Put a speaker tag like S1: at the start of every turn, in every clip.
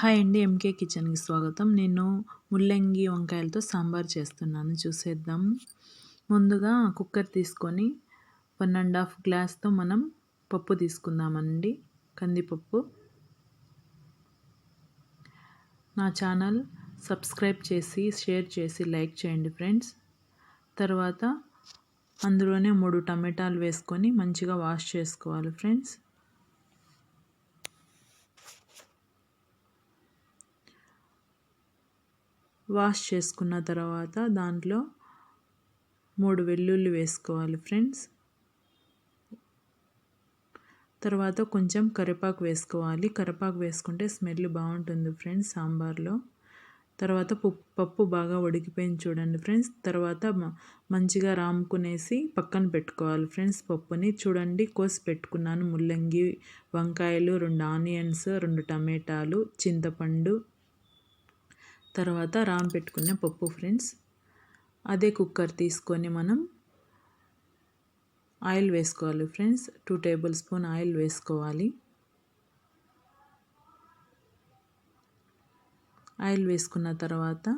S1: Hi అండి MK కిచెన్కి స్వాగతం. నేను ముల్లంగి వంకాయలతో సాంబార్ చేస్తున్నాను. చూసేద్దాం. ముందుగా కుక్కర్ తీసుకొని వన్ అండ్ హాఫ్ గ్లాస్తో మనం పప్పు తీసుకుందామండి. కందిపప్పు. నా ఛానల్ సబ్స్క్రైబ్ చేసి షేర్ చేసి లైక్ చేయండి ఫ్రెండ్స్. తర్వాత అందులోనే మూడు టమాటాలు వేసుకొని మంచిగా వాష్ చేసుకోవాలి ఫ్రెండ్స్. వాష్ చేసుకున్న తర్వాత దాంట్లో మూడు వెల్లుల్లి వేసుకోవాలి ఫ్రెండ్స్. తర్వాత కొంచెం కరివేపాకు వేసుకోవాలి. కరివేపాకు వేసుకుంటే స్మెల్ బాగుంటుంది ఫ్రెండ్స్ సాంబార్లో. తర్వాత పప్పు బాగా ఉడికిపోయింది చూడండి ఫ్రెండ్స్. తర్వాత మంచిగా రాముకునేసి పక్కన పెట్టుకోవాలి ఫ్రెండ్స్ పప్పుని. చూడండి కోసి పెట్టుకున్నాను ముల్లంగి వంకాయలు రెండు ఆనియన్స్ రెండు టమాటాలు చింతపండు తర్వాత రామ్ పెట్టుకునే పప్పు ఫ్రెండ్స్. అదే కుక్కర్ తీసుకొని మనం ఆయిల్ వేసుకోవాలి friends. Two table spoon oil వేసుకోవాలి. ఆయిల్ వేసుకున్న తర్వాత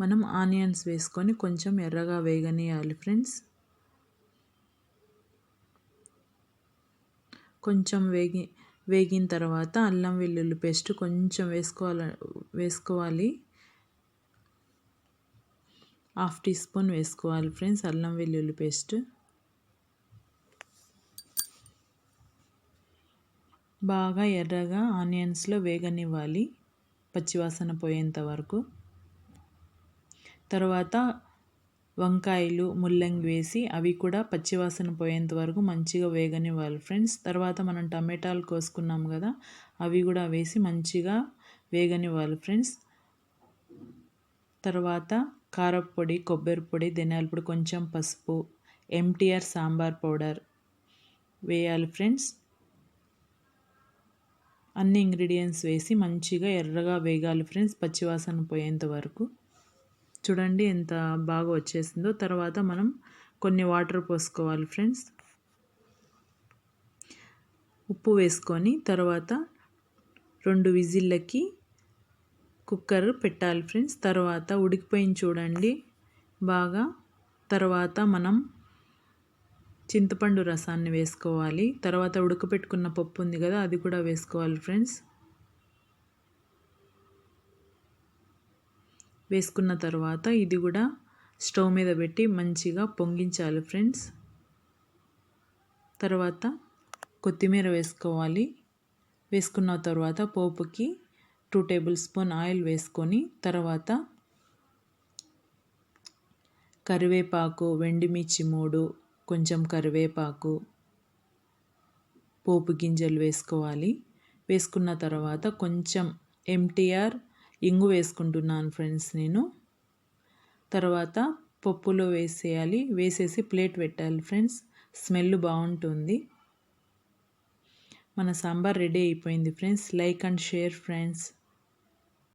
S1: మనం ఆనియన్స్ వేసుకొని కొంచెం ఎర్రగా వేగనేయాలి ఫ్రెండ్స్. కొంచెం వేగి వేగిన తర్వాత అల్లం వెల్లుల్లి పేస్ట్ కొంచెం వేసుకోవాలి వేసుకోవాలి. హాఫ్ టీ స్పూన్ వేసుకోవాలి ఫ్రెండ్స్. అల్లం వెల్లుల్లి పేస్ట్. బాగా ఎర్రగా ఆనియన్స్లో వేగనివ్వాలి పచ్చివాసన పోయేంత వరకు. తర్వాత వంకాయలు ముల్లంగి వేసి అవి కూడా పచ్చివాసన పోయేంత వరకు మంచిగా వేగనివ్వాలి ఫ్రెండ్స్. తర్వాత మనం టమాటాలు కోసుకున్నాం కదా అవి కూడా వేసి మంచిగా వేగనివ్వాలి ఫ్రెండ్స్. తర్వాత కారపొడి కొబ్బరి పొడి ధనియాల పొడి కొంచెం పసుపు ఎంటీఆర్ సాంబార్ పౌడర్ వేయాలి ఫ్రెండ్స్. అన్ని ఇంగ్రీడియంట్స్ వేసి మంచిగా ఎర్రగా వేగాలి ఫ్రెండ్స్ పచ్చివాసన పోయేంత వరకు. చూడండి ఎంత బాగా వచ్చేసిందో. తర్వాత మనం కొన్ని వాటర్ పోసుకోవాలి ఫ్రెండ్స్. ఉప్పు వేసుకొని తర్వాత రెండు విజిల్లకి కుక్కర్ పెట్టాలి ఫ్రెండ్స్. తర్వాత ఉడికిపోయింది చూడండి. బాగా తర్వాత మనం చింతపండు రసాన్ని వేసుకోవాలి. తర్వాత ఉడకపెట్టుకున్న పప్పు ఉంది కదా అది కూడా వేసుకోవాలి ఫ్రెండ్స్. వేసుకున్న తర్వాత ఇది కూడా స్టవ్ మీద పెట్టి మంచిగా పొంగించాలి ఫ్రెండ్స్. తర్వాత కొత్తిమీర వేసుకోవాలి. వేసుకున్న తర్వాత పోపుకి టూ టేబుల్ స్పూన్ ఆయిల్ వేసుకొని తర్వాత కరివేపాకు వెండిమిర్చి మూడు కొంచెం కరివేపాకు పోపు గింజలు వేసుకోవాలి. వేసుకున్న తర్వాత కొంచెం ఎంటీఆర్ ఇంగు వేసుకుంటున్నాను ఫ్రెండ్స్ నేను. తర్వాత పప్పులో వేసేయాలి. వేసేసి ప్లేట్ పెట్టాలి ఫ్రెండ్స్. స్మెల్ బాగుంటుంది. మన సాంబార్ రెడీ అయిపోయింది friends. Like and share friends.